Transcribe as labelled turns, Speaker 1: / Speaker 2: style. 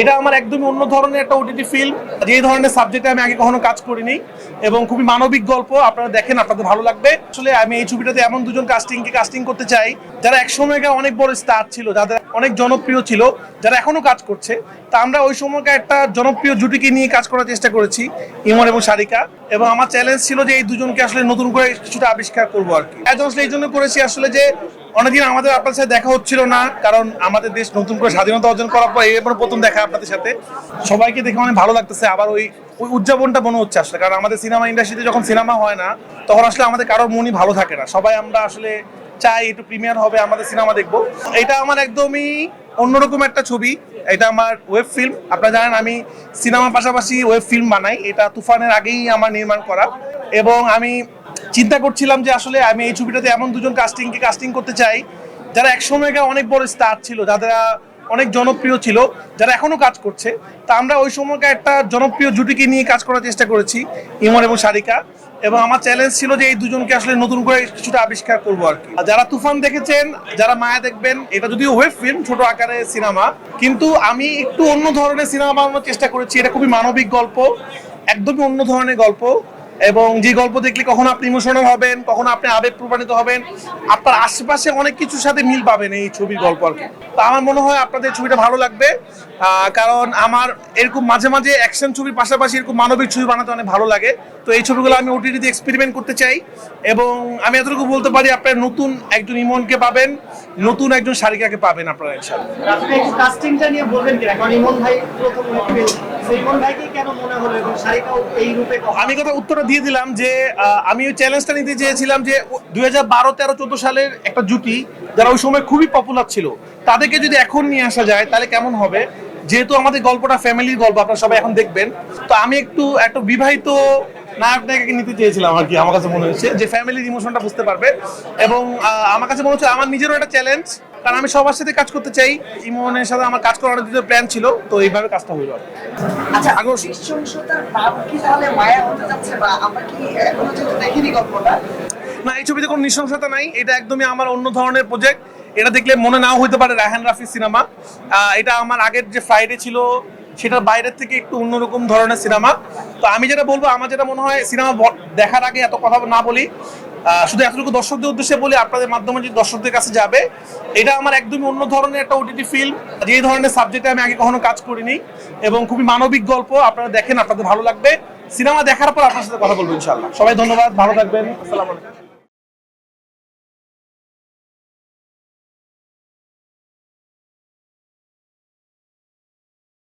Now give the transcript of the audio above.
Speaker 1: এটা আমার একদমই অন্য ধরনের একটা ওটিটি ফিল্ম যে ধরনের সাবজেক্টে আমি আগে কখনো কাজ করিনি এবং খুবই মানবিক গল্প, আপনারা দেখেন, আপনাদের ভালো লাগবে। আসলে আমি এই ছবিটাতে এমন দুজন কাস্টিংকে কাস্টিং করতে চাই, যারা এক সময়কার অনেক বড় স্টার ছিল, যাদের অনেক জনপ্রিয় ছিল, যারা এখনও কাজ করছে। তা আমরা ওই সময়কার একটা জনপ্রিয় জুটিকে নিয়ে কাজ করার চেষ্টা করেছি, ইমন এবং সারিকা। এবং আমার চ্যালেঞ্জ ছিল যে এই দুজনকে আসলে নতুন করে কিছুটা আবিষ্কার করব আর কি। আসলে এই জন্য করেছি আসলে যে অনেকদিন আমাদের আপনার সাথে দেখা হচ্ছিল না, কারণ আমাদের দেশ নতুন করে স্বাধীনতা অর্জন করার পর এরপর প্রথম দেখা আপনাদের সাথে। সবাইকে দেখে অনেক ভালো লাগতেছে, আবার ওই ওই উদযাপনটা মনে হচ্ছে আসলে, কারণ আমাদের সিনেমা ইন্ডাস্ট্রিতে যখন সিনেমা হয় না, তখন আসলে আমাদের কারোর মনই ভালো থাকে না। সবাই আমরা আসলে চাই একটু প্রিমিয়ার হবে, আমাদের সিনেমা দেখব। এটা আমার একদমই অন্যরকম একটা ছবি, এটা আমার ওয়েব ফিল্ম আপনারা জানেন আমি সিনেমার পাশাপাশি ওয়েব ফিল্ম বানাই, এটা তুফানের আগেই আমার নির্মাণ করা। এবং আমি চিন্তা করছিলাম যে আসলে আমি এই ছবিটাতে এমন দুজন কাস্টিংকে কাস্টিং করতে চাই, যারা সময়কার অনেক বড় স্টার ছিল, যারা অনেক জনপ্রিয় ছিল, যারা এখনও কাজ করছে। তা আমরা ওই সময়কার একটা জনপ্রিয় জুটিকে নিয়ে কাজ করার চেষ্টা করেছি, ইমন এবং সারিকা। এবং আমার চ্যালেঞ্জ ছিল যে এই দুজনকে আসলে নতুন করে কিছুটা আবিষ্কার করব আর কি। যারা তুফান দেখেছেন, যারা মায়া দেখবেন, এটা যদিও ওয়েব ফিল্ম ছোট আকারে সিনেমা কিন্তু আমি একটু অন্য ধরনের সিনেমা বানানোর চেষ্টা করেছি। এটা খুবই মানবিক গল্প, একদমই অন্য ধরনের গল্প। এবং যে গল্প দেখলে কখনো আপনি ইমোশনাল হবেন, কখনো আপনি আবেগ প্রমাণিত হবেন আপনার আশেপাশে অনেক কিছুর সাথে মিল পাবেন এই ছবির গল্প আর কি। তো আমার মনে হয় আপনাদের ছবিটা ভালো লাগবে কারণ আমার এরকম মাঝে মাঝে অ্যাকশন ছবির পাশাপাশি এরকম মানবিক ছবি বানাতে অনেক ভালো লাগে। তো এই ছবিগুলো আমি ওটিটিতে এক্সপেরিমেন্ট করতে চাই এবং আমি এতটুকু বলতে পারি, আপনার নতুন একজন ইমনকে পাবেন, নতুন একজন সারিকাকে পাবেন আপনারা
Speaker 2: কাস্টিংটা নিয়ে বলবেন কারণ ইমন ভাই প্রথম
Speaker 1: আমি কথা উত্তরটা দিয়ে দিলাম যে আমি ওই চ্যালেঞ্জটা নিতে চেয়েছিলাম যে দুই হাজার বারো, তেরো, চোদ্দ সালের একটা জুটি যারা ওই সময় খুবই পপুলার ছিল, তাদেরকে যদি এখন নিয়ে আসা যায়, তাহলে কেমন হবে? যেহেতু আমাদের গল্পটা ফ্যামিলির গল্প, আপনারা সবাই এখন দেখবেন। তো আমি একটু, একটা বিবাহিত নায়ক, নায়িকাকে নিতে চেয়েছিলাম আর কি, আমার কাছে মনে হচ্ছে যে ফ্যামিলির ইমোশনটা বুঝতে পারবে। এবং আমার কাছে মনে হচ্ছে আমার নিজেরও একটা চ্যালেঞ্জ কারণ আমি সবার সাথে কাজ করতে চাই। ইমনের সাথে আমার কাজ করার দুটো প্ল্যান ছিল তো এইভাবে কাজটা হইল
Speaker 3: আচ্ছা। নৃশংসতার ভাব কি তাহলে মায়া হতে যাচ্ছে বা আমরা কি এখনও দেখিনি গল্পটা?
Speaker 1: না এই ছবিতে কোনো নৃশংসতা নাই। এটা একদমই আমার অন্য ধরনের প্রজেক্ট এটা দেখলে মনে নাও হইতে পারে রায়হান রাফি সিনেমা এটা আমার আগের যে ফ্রাইডে ছিল সেটার বাইরের থেকে একটু অন্যরকম ধরনের সিনেমা তো আমি যেটা বলব আমার যেটা মনে হয় সিনেমা দেখার আগে এত কথা না বলি। শুধু এতটুকু দর্শকদের উদ্দেশ্যে বলি, আপনাদের মাধ্যমে যে দর্শকদের কাছে যাবে, এটা আমার একদমই অন্য ধরনের একটা ওটিটি ফিল্ম যে ধরনের সাবজেক্টে আমি আগে কখনো কাজ করিনি, এবং খুবই মানবিক গল্প, আপনারা দেখেন, আপনাদের ভালো লাগবে। সিনেমা দেখার পর আপনার সাথে কথা বলব ইনশাল্লাহ সবাই ধন্যবাদ, ভালো থাকবেন। আসসালামু আলাইকুম।